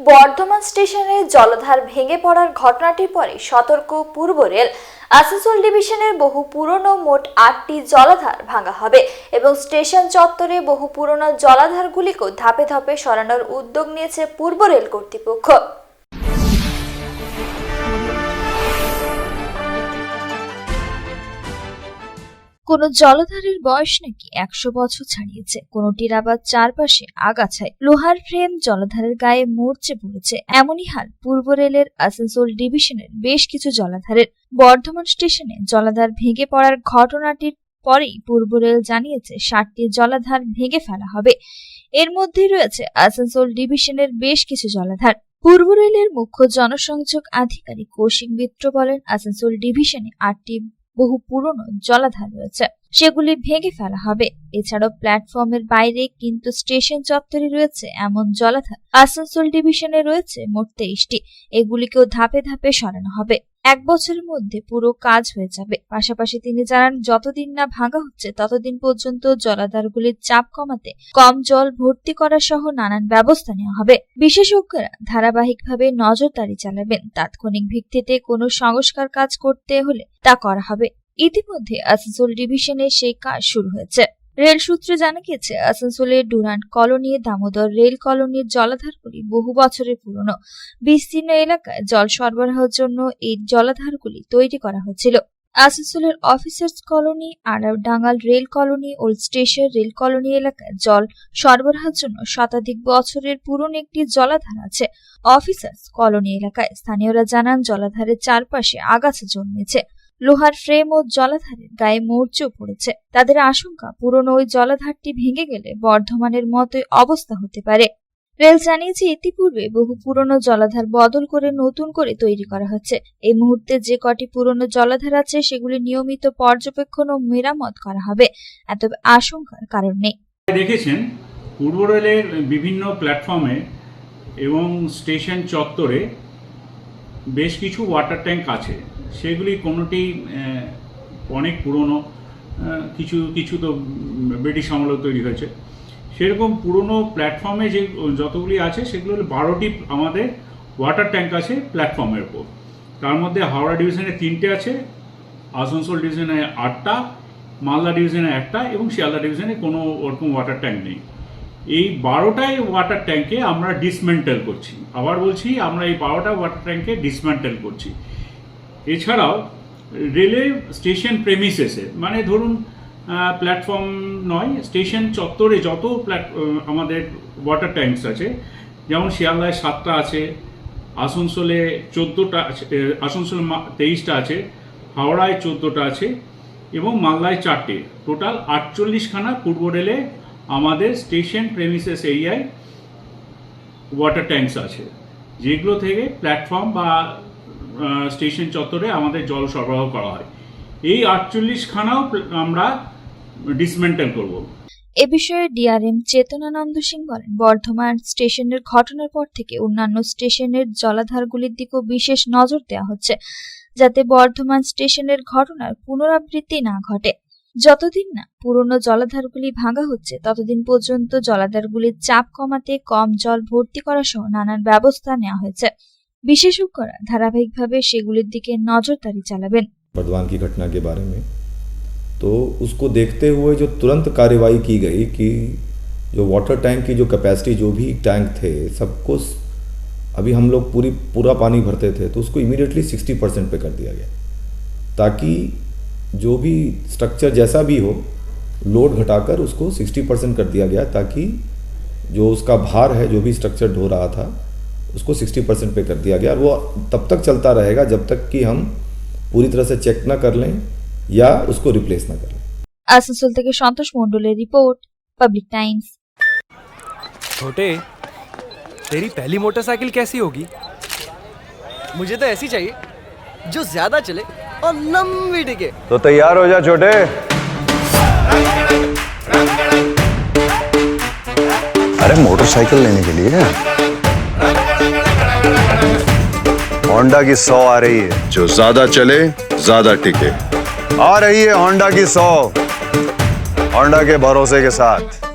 বর্ধমান স্টেশনে জলধার ভেঙে পড়ার ঘটনাটির পরে সতর্ক পূর্ব রেল আসানসোল ডিভিশনের বহু পুরনো মোট আটটি জলাধার ভাঙা হবে এবং স্টেশন চত্বরে বহু পুরনো জলাধারগুলিকেও ধাপে ধাপে সরানোর উদ্যোগ নিয়েছে পূর্ব রেল কর্তৃপক্ষ। কোন জলধারের বয়স নাকি একশো বছর ছাড়িয়েছে। কোনটির আবার চারপাশে আগাছায় লোহার ফ্রেম জলধারের গায়ে মরচে পড়েছে। এমনই হাল পূর্ব রেলের আসানসোল ডিভিশনের বেশ কিছু জলাধারের। বর্ধমান স্টেশনে জলাধার ভেঙে পড়ার ঘটনাটির পরেই পূর্ব রেল জানিয়েছে ষাটটি জলাধার ভেঙে ফেলা হবে। এর মধ্যে রয়েছে আসানসোল ডিভিশনের বেশ কিছু জলাধার। পূর্ব রেলের মুখ্য জনসংযোগ আধিকারিক কৌশিক মিত্র বলেন, আসানসোল ডিভিশনে আটটি বহু পুরনো জলাধার রয়েছে। সেগুলি ভেঙে ফেলা হবে। এছাড়াও প্ল্যাটফর্মের বাইরে কিন্তু স্টেশন চত্বরে রয়েছে এমন জলাধার। আসানসোল ডিভিশনে রয়েছে মোট তেইশটি। এগুলিকেও ধাপে ধাপে সরানো হবে। এক বছরের মধ্যে পুরো কাজ হয়ে যাবে। পাশাপাশি তিনি জানান, যতদিন না ভাঙা হচ্ছে, ততদিন পর্যন্ত জলাধারগুলির চাপ কমাতে কম জল ভর্তি করা সহ নানান ব্যবস্থা নেওয়া হবে। বিশেষজ্ঞরা ধারাবাহিকভাবে নজরদারি চালাবেন। তাৎক্ষণিক ভিত্তিতে কোনো সংস্কার কাজ করতে হলে তা করা হবে। ইতিমধ্যে আসানসোল ডিভিশনে সেই কাজ শুরু হয়েছে। রেল সূত্রে জানা গেছে আসানসোলের ডুরান্ট কলোনি, দামোদর রেল কলোনির জলাধারগুলি বহু বছরের পুরনো। বিস্তীর্ণ এলাকায় জল সরবরাহের জন্য এই জলাধারগুলি তৈরি করা হয়েছিল। আসানসোলের officers colony আড়াডাঙ্গাল rail colony, old station rail colony এলাকায় জল সরবরাহের জন্য শতাধিক বছরের পুরনো একটি জলাধার আছে। অফিসার্স কলোনি এলাকায় স্থানীয়রা জানান, জলাধারের চারপাশে আগাছা জন্মেছে। লোহার ফ্রেম ও জলাধারের গায়ে মরচেও পড়েছে। তাদের আশঙ্কা, পুরনো ওই জলাধারটি ভেঙে গেলে বর্ধমানের মতোই অবস্থা হতে পারে। রেল জানিয়েছে ইতিপূর্বে বহু পুরনো জলাধার বদল করে নতুন করে তৈরি করা হচ্ছে। এই মুহূর্তে যে কটি পুরনো জলাধার আছে, সেগুলি নিয়মিত পর্যবেক্ষণ ও মেরামত করা হবে। এত আশঙ্কার কারণ নেই। দেখেছেন, পূর্ব রেলের বিভিন্ন প্ল্যাটফর্মে এবং স্টেশন চত্বরে বেশ কিছু ওয়াটার ট্যাঙ্ক আছে। সেগুলি কোনোটি অনেক পুরনো কিছু কিছু তো ব্রিটিশ আমলে তৈরি হয়েছে। সেরকম পুরনো প্ল্যাটফর্মে যে যতগুলি আছে, সেগুলো হলো বারোটি আমাদের ওয়াটার ট্যাঙ্ক আছে প্ল্যাটফর্মের উপর তার মধ্যে হাওড়া ডিভিশনে তিনটে আছে, আসানসোল ডিভিশনে আটটা, মালদা ডিভিশনে একটা এবং শিয়ালদা ডিভিশনে কোনো ওরকম ওয়াটার ট্যাঙ্ক নেই। এই বারোটাই ওয়াটার ট্যাঙ্কে আমরা ডিসমেন্টেল করছি। আবার বলছি, আমরা এই বারোটা ওয়াটার ট্যাঙ্কে ডিসমেন্টেল করছি। এছাড়াও রেলে স্টেশন প্রেমিসেসে মানে ধরুন প্ল্যাটফর্ম নয়, স্টেশন চত্বরে যত প্ল্যাট- আমাদের ওয়াটার ট্যাঙ্কস আছে, যেমন শিয়ালদায় সাতটা আছে, আসানসোলে চোদ্দোটা আসানসোলে তেইশটা আছে, হাওড়ায় চোদ্দোটা আছে, এবং মালদায় চারটে। টোটাল আটচল্লিশখানা পূর্ব রেলে আমাদের স্টেশন প্রেমিসেস এরিয়ায় ওয়াটার ট্যাঙ্কস আছে, যেগুলো থেকে প্ল্যাটফর্ম বা স্টেশন চত্বরে আমাদের জল সরবরাহ করা হয়। এই আটচল্লিশখানাও আমরা ডিসমেন্টেল করব। এ বিষয়ে ডিআরএম চেতনানন্দ সিং বলেন, বর্ধমান স্টেশনের ঘটনার পর থেকে অন্যান্য স্টেশনের জলাধারগুলির দিকেও বিশেষ নজর দেওয়া হচ্ছে, যাতে বর্ধমান স্টেশনের ঘটনার পুনরাবৃত্তি না ঘটে। যতদিন না পুরনো জলাধারগুলি ভাঙা হচ্ছে, ততদিন পর্যন্ত জলাধারগুলির চাপ কমাতে কম জল ভর্তি করা সহ নানান ব্যবস্থা নেওয়া হয়েছে। বিশেষজ্ঞরা ধারাবাহিকভাবে সেগুলির দিকে নজরদারি চালাবেন बर्दवान की घटना के बारे में तो उसको देखते हुए जो तुरंत कार्यवाही की गई कि जो वाटर टैंक की जो कैपेसिटी जो भी टैंक थे सबको स- अभी हम लोग पूरी पूरा पानी भरते थे तो उसको इमीडिएटली सिक्सटी परसेंट पे कर दिया गया ताकि जो भी स्ट्रक्चर जैसा भी हो लोड घटाकर उसको सिक्सटी परसेंट कर दिया गया ताकि जो उसका भार है जो भी स्ट्रक्चर ढो रहा था उसको सिक्सटी परसेंट पे कर दिया गया और वो तब तक चलता रहेगा जब तक कि हम पूरी तरह से चेक ना कर लें या उसको रिप्लेस ना कर लें আসানসোল থেকে সন্তোষ মণ্ডলের রিপোর্ট পাবলিক টাইমস छोटे तेरी पहली मोटरसाइकिल कैसी होगी मुझे तो ऐसी चाहिए जो ज्यादा चले और लंबी टिके तो तैयार हो जा छोटे अरे मोटरसाइकिल लेने के लिए होंडा की सौ आ रही है। जो ज़्यादा चले ज़्यादा टिके। आ रही है होंडा की सौ। होंडा के भरोसे के साथ।